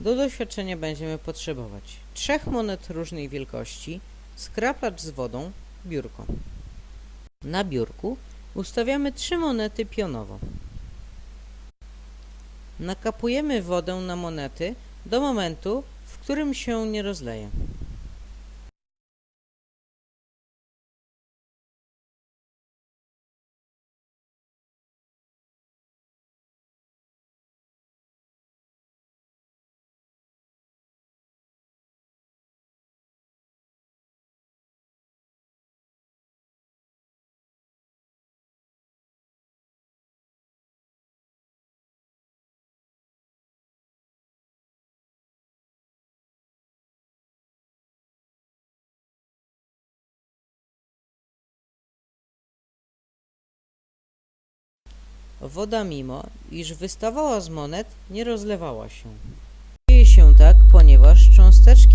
Do doświadczenia będziemy potrzebować trzech monet różnej wielkości, skraplacz z wodą, biurko. Na biurku ustawiamy trzy monety pionowo. Nakapujemy wodę na monety do momentu, w którym się nie rozleje. Woda mimo, iż wystawała z monet, nie rozlewała się. Dzieje się tak, ponieważ cząsteczki